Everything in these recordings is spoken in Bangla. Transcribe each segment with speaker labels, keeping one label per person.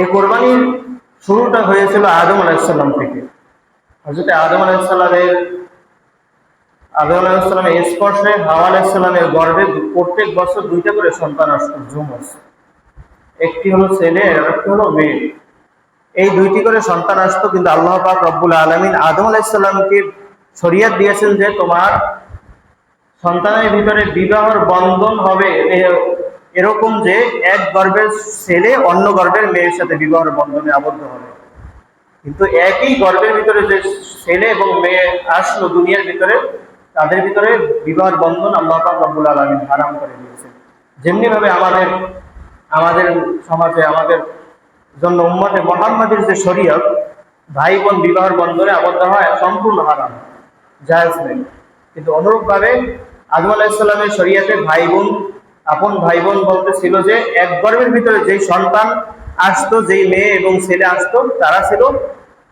Speaker 1: এই কোরবানির শুরুটা হয়েছিল আদম আলাইসাল্লাম থেকে। হজরত আদম আলাইসাল্লামের আদম আলাইসাল্লামের স্পর্শে হাওয়া আলাইসাল্লামের গর্ভে প্রত্যেক বছর দুইটা করে সন্তান আসতো জুমস একটি হলো ছেলে, আর একটি হলো মেয়ে। এই দুইটি করে সন্তান আসতো, কিন্তু আল্লাহ পাক রব্বুল আলমিন আদম আলাইসাল্লামকে শরিয়াত দিয়েছেন যে তোমার সন্তানের ভিতরে বিবাহর বন্ধন হবে এরকম যে এক গর্ভের ছেলে অন্য গর্ভের মেয়ের সাথে বিবাহের বন্ধনে আবদ্ধ হবে। কিন্তু একই গর্ভের ভিতরে যে ছেলে এবং মেয়ে আসলো দুনিয়ার ভিতরে, তাদের ভিতরে বিবাহের বন্ধন আল্লাহ রব্বুল আলমিন হারাম করে দিয়েছেন। যেমনি ভাবে আমাদের আমাদের সমাজে, আমাদের জন্য উম্মতে মোহাম্মদের যে শরীয়ত ভাই বোন বিবাহের বন্ধনে আবদ্ধ হয় সম্পূর্ণ হারাম, জায়েজ নেই কিন্তু অনুরূপভাবে আদম আলাহিসাল্লামের শরীয়তে ভাই বোন আপন ভাই বোন বলতে ছিল যে, এক গর্বের ভিতরে যেই সন্তান আসতো, যেই মেয়ে এবং ছেলে আসতো, তারা ছিল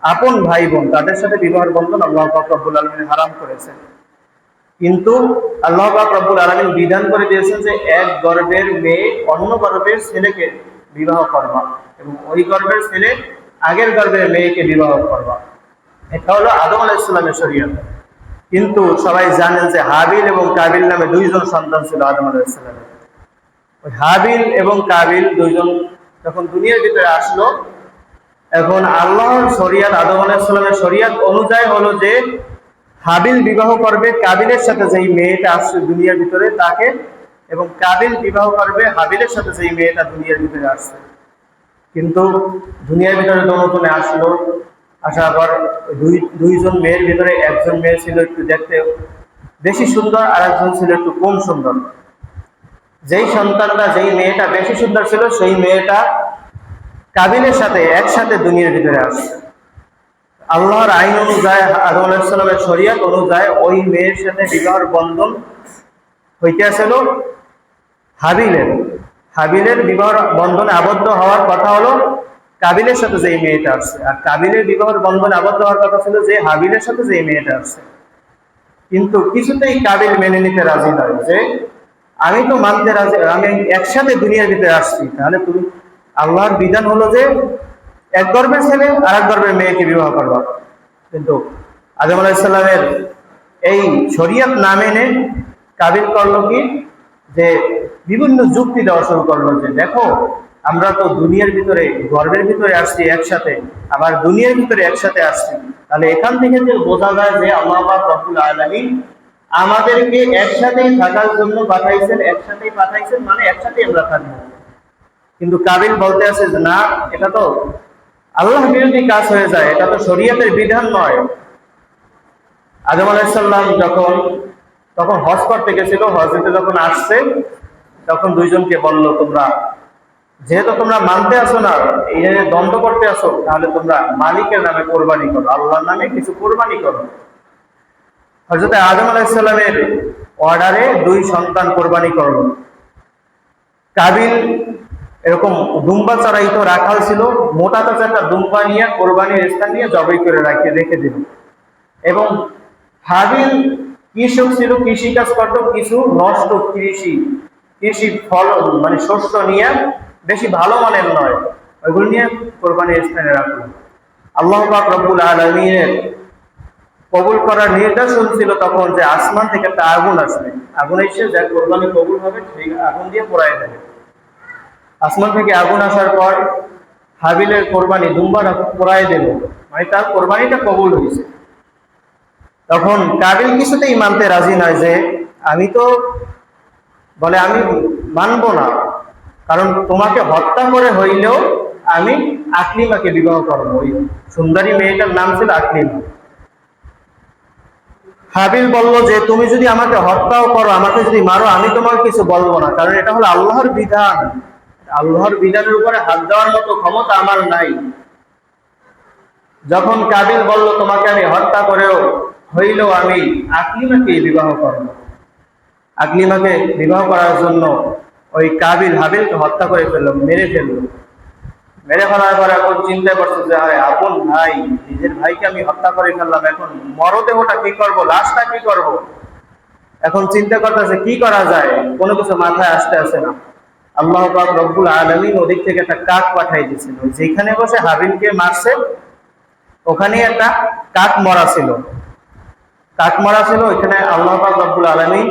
Speaker 1: আপন ভাই বোন তাদের সাথে বিবাহের বন্ধন আল্লাহ পাক রব্বুল আলমিন হারাম করেছেন। কিন্তু আল্লাহ রব্বুল আলমিন বিধান করে দিয়েছেন যে, এক গর্ভের মেয়ে অন্য গর্ভের ছেলেকে বিবাহ করবা এবং ওই গর্বের ছেলে আগের গর্বের মেয়েকে বিবাহ করবা। এটা হলো আদম আলাইসাল্লামের শরীয়ত। কিন্তু সবাই জানেন যে হাবিল এবং কাবিল নামে দুইজন সন্তান ছিল আদম আলাইসাল্লামের ওই হাবিল এবং কাবিল দুইজন যখন দুনিয়ার ভিতরে আসলো, এখন আল্লাহর শরিয়াত, আদম আলাইসাল্লামের শরিয়াত অনুযায়ী হলো যে, হাবিল বিবাহ করবে কাবিলের সাথে যেই মেয়েটা আসছে দুনিয়ার ভিতরে তাকে, এবং কাবিল বিবাহ করবে হাবিলের সাথে যেই মেয়েটা দুনিয়ার ভিতরে আসছে। কিন্তু দুনিয়ার ভিতরে দোনোজনে আসলো, আসার পর দুই, দুইজন মেয়ের ভিতরে একজন মেয়ে ছিল একটু দেখতে বেশি সুন্দর আর একজন ছিল একটু কম সুন্দর। যেই সন্তানটা যেই মেয়েটা বেশি সুন্দর ছিল, সেই মেয়েটা কাবিলের সাথে একসাথে দুনিয়ার ভিতরে আসছে। আল্লাহর আইন অনুযায়ী, আদম আলাহিসাল্লামের শরিয়াত অনুযায়ী ওই মেয়ের সাথে বিবাহের বন্ধন হইতেছিল হাবিলের। হাবিলের বিবাহ বন্ধনে আবদ্ধ হওয়ার কথা হলো কাবিলের সাথে যে মেয়েটা আসছে। আর কাবিলের বিবাহের বন্ধনে আবদ্ধ হওয়ার কথা ছিল যে হাবিলের সাথে যে মেয়েটা আসছে। কিন্তু কিছুতেই কাবিল মেনে নিতে রাজি নয় যে আমি তো মানতে রাজি, আমি একসাথে দুনিয়ার ভিতরে আসছি। তাহলে তুমি আল্লাহর বিধান হলো যে এক গর্বের ছেলে আর এক গর্ভের মেয়েকে বিবাহ করবা। কিন্তু আদম আলাহিসাল্লামের এই শরিয়ত না মেনে কাবিল করল কি? যে বিভিন্ন যুক্তি দেওয়া শুরু করল যে, দেখো, আমরা তো দুনিয়ার ভিতরে, গর্বের ভিতরে আসছি একসাথে, আবার দুনিয়ার ভিতরে একসাথে আসছি। তাহলে এখান থেকে যে বোঝা যায় যে আল্লাহ রব্বুল আলামিন আমাদেরকে একসাথেই থাকার জন্য পাঠাইছেন, একসাথেই পাঠাইছেন মানে একসাথেই আমরা থাকব। কিন্তু কাবিল বলতে আছে যে, না, এটা তো আল্লাহ বিরোধী কাজ হয়ে যায়, এটা তো শরীয়তের বিধান নয়। আদম আলাইসাল্লাম যখন, তখন হজ করতে গেছিল হজতে যখন আসছে, তখন দুইজনকে বলল, তোমরা, যেহেতু তোমরা মানতে আসো না, এই দ্বন্দ্ব করতে আসো তাহলে তোমরা মালিকের নামে কোরবানি করো, আল্লাহর নামে কিছু কোরবানি করো। হজরত আদম আলাইসাল্লামের অর্ডারে দুই সন্তান কোরবানি করল। কাবিল এরকম দুম্বা তো রাখাল ছিল, মোটা তাজা একটা দুম্বা নিয়ে কোরবানির স্থান নিয়ে জবাই করে রাখিয়ে, রেখে দিল। এবং হাবিল কৃষক ছিল কৃষি কাজ করতো, কিছু নষ্ট কৃষি কৃষি ফল মানে শস্য নিয়ে বেশি ভালো মানের নয়, ওইগুলো নিয়ে কোরবানির স্থানে রাখল। আল্লাহ রব্বুল আলমিনের কবুল করার নির্দেশন ছিল তখন যে আসমান থেকে একটা আগুন আসবে। আগুন এসে যা কোরবানি কবুল হবে, সেই আগুন দিয়ে পোড়ায় দেবে। আসমান থেকে আগুন আসার পর হাবিলের কোরবানি দুম্বাটা পোড়ায় দিল। মানে তার কোরবানিটা কবুল হয়েছে। তখন কাবিল কিছুতেই মানতে রাজি নয় যে, আমি তো, বলে, আমি মানব না। কারণ তোমাকে হত্যা করে হইলেও আমি আকলিমাকে বিবাহ করব। ওই সুন্দরী মেয়েটার নাম ছিল আকলিমা। হাবিল বলল যে, তুমি যদি আমাকে হত্যাও করো, আমাকে যদি মারো, আমি তোমার কিছু বলব না। কারণ এটা হলো আল্লাহর বিধান। আল্লাহর বিধানের উপরে হাত দেওয়ার মতো ক্ষমতা আমার নাই। যখন কাবিল বলল, তোমাকে আমি হত্যা করেও হইলেও আমি আকলিমাকে বিবাহ করব। আকলিমাকে বিবাহ করার জন্য ওই কাবিল হাবিলকে হত্যা করে ফেলল, মেরে ফেলল। মেরে ফেলার পর এখন চিন্তা করছে যে, হয়, আপন ভাই, নিজের ভাইকে আমি হত্যা করে ফেললাম, এখন মরদেহটা কি করব, লাশটা কি করব? এখন চিন্তা করতেছে, কি করা যায়? কোনো কিছু মাথায় আসতে আসে না। আল্লাহ পাক রব্বুল আলমিন ওদিক থেকে একটা কাক পাঠাই দিয়েছিল যেখানে বসে হাবিলকে মারছে ওখানে একটা কাক মরা ছিল। কাক মরা ছিল, ওইখানে আল্লাহ পাক রব্বুল আলমিন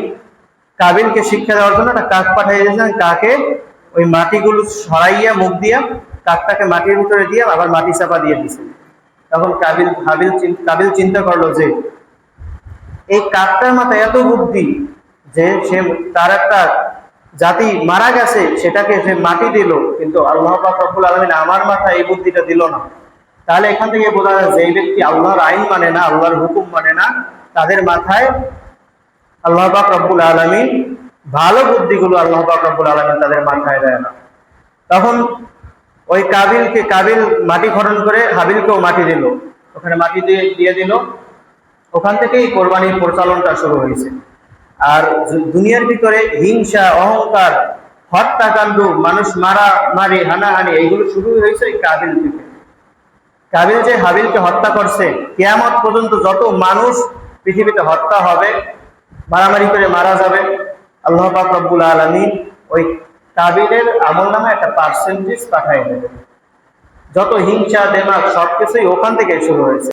Speaker 1: কাবিলকে শিক্ষা দেওয়ার জন্য একটা কাক পাঠিয়ে দিয়েছিলেন কাকে? ওই মাটিগুলো সরাইয়া মুখ দিয়া কাকটাকে মাটির ভিতরে দিয়ে আবার মাটি চাপা দিয়ে দিছে। তখন কাবিল হাবিল কাবিল চিন্তা করল যে, এই কাকটার মাথায় এত বুদ্ধি যে সে, তার একটা জাতি মারা গেছে, সেটাকে সে মাটি দিল, কিন্তু আল্লাহ রব্বুল আলমিন আমার মাথায় এই বুদ্ধিটা দিল না। তাহলে এখান থেকে বোঝা যায় যে ব্যক্তি আল্লাহর আইন মানে না, আল্লাহর হুকুম মানে না, তাদের মাথায় আল্লাহ পাক রব্বুল আলমিন ভালো বুদ্ধিগুলো আল্লাহ পাক রব্বুল আলমিন তাদের মাথায় দেয় না। তখন ওই কাবিলকে কাবিল মাটি খনন করে হাবিলকেও মাটি দিল। ওখানে মাটি দিয়ে দিয়ে দিল। ওখান থেকেই কোরবানির পরিচালনটা শুরু হয়েছে। আর দুনিয়ার ভিতরে হিংসা, অহংকার, হত্যাকাণ্ড, মানুষ মারা, মারি, হানাহানি, এইগুলো শুরু হয়েছে এই কাবিল থেকে। কাবিল যে হাবিলকে হত্যা করছে, কেয়ামত পর্যন্ত যত মানুষ পৃথিবীতে হত্যা হবে, মারামারি করে মারা যাবে, আল্লাহ পাক রব্বুল আলমিন ওই কাবিলের আমল নামে একটা পার্সেন্টেজ পাঠাই দেবে। যত হিংসা দেমাগ সবকিছুই ওখান থেকে শুরু হয়েছে।